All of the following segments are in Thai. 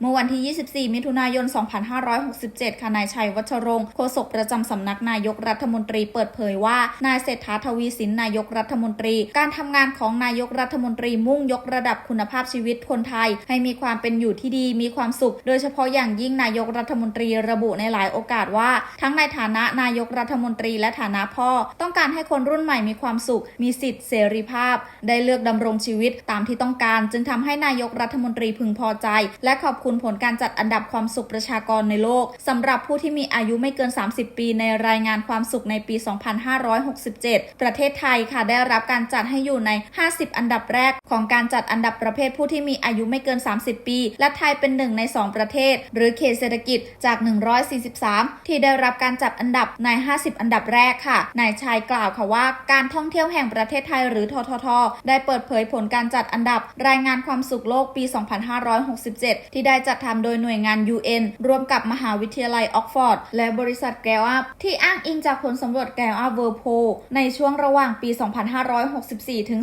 เมื่อวันที่ 24 มิถุนายน 2567 ค่ะ นายชัยวัชรงค์โฆษกประจำสำนักนายกรัฐมนตรีเปิดเผยว่า นายเศรษฐาทวีสินนายกรัฐมนตรี การทำงานของนายกรัฐมนตรีมุ่งยกระดับคุณภาพชีวิตคนไทย ให้มีความเป็นอยู่ที่ดี มีความสุข โดยเฉพาะอย่างยิ่งนายกรัฐมนตรีระบุในหลายโอกาสว่า ทั้งในฐานะนายกรัฐมนตรีและฐานะพ่อ ต้องการให้คนรุ่นใหม่มีความสุข มีสิทธิเสรีภาพ ได้เลือกดำรงชีวิตตามที่ต้องการ จึงทำให้นายกรัฐมนตรีพึงพอใจ และขอบคุณผลการจัดอันดับความสุขประชากรในโลกสำหรับผู้ที่มีอายุไม่เกิน 30 ปีในรายงานความสุขในปี 2567 ประเทศไทยค่ะได้รับการจัดให้อยู่ใน 50 อันดับแรกของการจัดอันดับประเภทผู้ที่มีอายุไม่เกิน 30 ปี และไทยเป็นหนึ่งใน 2 ประเทศ หรือเขตเศรษฐกิจจาก 143 ที่ได้รับการจัดอันดับใน 50 อันดับแรกค่ะ นายชัยกล่าวค่ะว่าการท่องเที่ยวแห่งประเทศไทยหรือททท ได้เปิดเผยผลการจัดอันดับรายงานความสุขโลกปี 2567 ที่ได้จัดทำโดยหน่วยงาน UN ร่วมกับมหาวิทยาลัยออกฟอร์ด และบริษัทแกลอัพที่อ้างอิงจากผลสำรวจแกลอัพเวิร์โพในช่วงระหว่างปี 2564 ถึง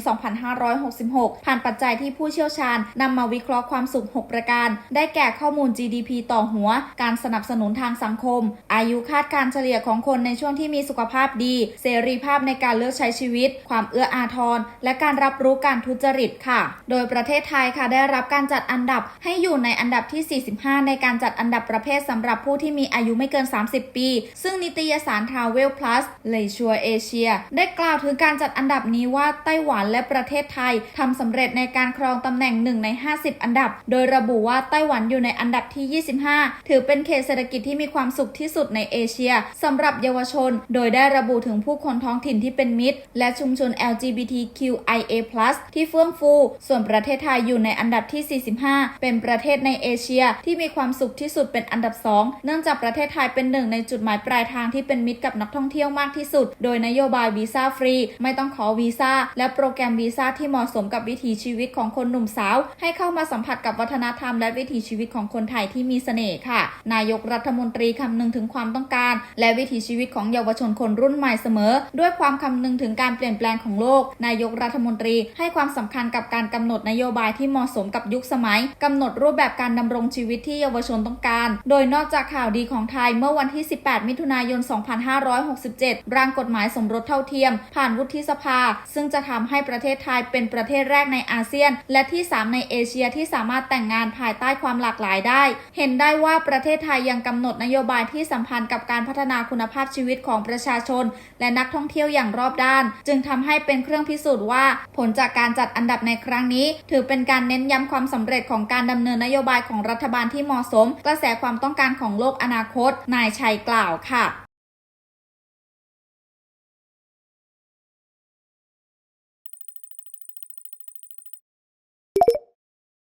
2566 ผ่านปัจจัยที่ผู้เชี่ยวชาญนำมาวิเคราะห์ความสุข 6 ประการ ได้แก่ข้อมูล GDP ต่อหัว การสนับสนุนทางสังคม อายุคาดการเฉลี่ยของคนในช่วงที่มีสุขภาพดี เสรีภาพในการเลือกใช้ชีวิต ความเอื้ออาทร และการรับรู้การทุจริตค่ะ โดยประเทศไทยค่ะได้รับการจัดอันดับให้อยู่ในอันดับที่ 45 ในการจัดอันดับประเภทสำหรับผู้ที่มีอายุไม่เกิน 30 ปี ซึ่งนิตยสาร Travel Plus เลยชัวเอเชียได้กล่าวถึงการจัดอันดับนี้ว่าไต้หวันและประเทศไทยทำสำเร็จในการครองตำแหน่ง 1 ใน 50 อันดับ โดยระบุว่าไต้หวันอยู่ในอันดับที่ 25 ถือเป็นเขตเศรษฐกิจที่มีความสุขที่สุดในเอเชียสำหรับเยาวชน โดยได้ระบุถึงผู้คนท้องถิ่นที่เป็นมิตร และชุมชน LGBTQIA+ ที่เฟื่องฟู ส่วนประเทศไทยอยู่ในอันดับที่ 45 เป็นประเทศในเอเชีย ที่มีความสุขที่สุดเป็นอันดับ 2 เนื่องจากประเทศไทยเป็นหนึ่งในจุดหมายปลายทางที่เป็นมิตรกับนักท่องเที่ยวมากที่สุด โดยนโยบายวีซ่าฟรี ไม่ต้องขอวีซ่าและโปรแกรมวีซ่าที่เหมาะสมกับวิถีชีวิตของคนหนุ่มสาว ให้เข้ามาสัมผัสกับวัฒนธรรมและวิถีชีวิตของคนไทยที่มีเสน่ห์ค่ะ นายกรัฐมนตรีคำนึงถึงความต้องการ และวิถีชีวิตของเยาวชนคนรุ่นใหม่เสมอ ด้วยความคำนึงถึงการเปลี่ยนแปลงของโลก นายกรัฐมนตรีให้ความสำคัญกับการกำหนดนโยบายที่เหมาะสมกับยุคสมัยกำหนดรูปแบบการดำรงชีวิตที่เยาวชนต้องการ โดยนอกจากข่าวดีของไทยเมื่อวันที่ 18 มิถุนายน 2567 ร่างกฎหมายสมรสเท่าเทียม ผ่านวุฒิสภา ซึ่งจะทำให้ประเทศไทยเป็นประเทศแรกในอาเซียน และที่ 3 ในเอเชียที่สามารถแต่งงานภายใต้ความหลากหลายได้ เห็นได้ว่าประเทศไทยยังกำหนดนโยบายที่สัมพันธ์กับการพัฒนาคุณภาพชีวิตของประชาชน และนักท่องเที่ยวอย่างรอบด้าน จึงทำให้เป็นเครื่องพิสูจน์ว่า ผลจากการจัดอันดับในครั้งนี้ ถือเป็นการเน้นย้ำความสำเร็จของการดำเนินนโยบายของรัฐบาลที่เหมาะสม กระแสความต้องการของโลกอนาคต นายชัยกล่าวค่ะ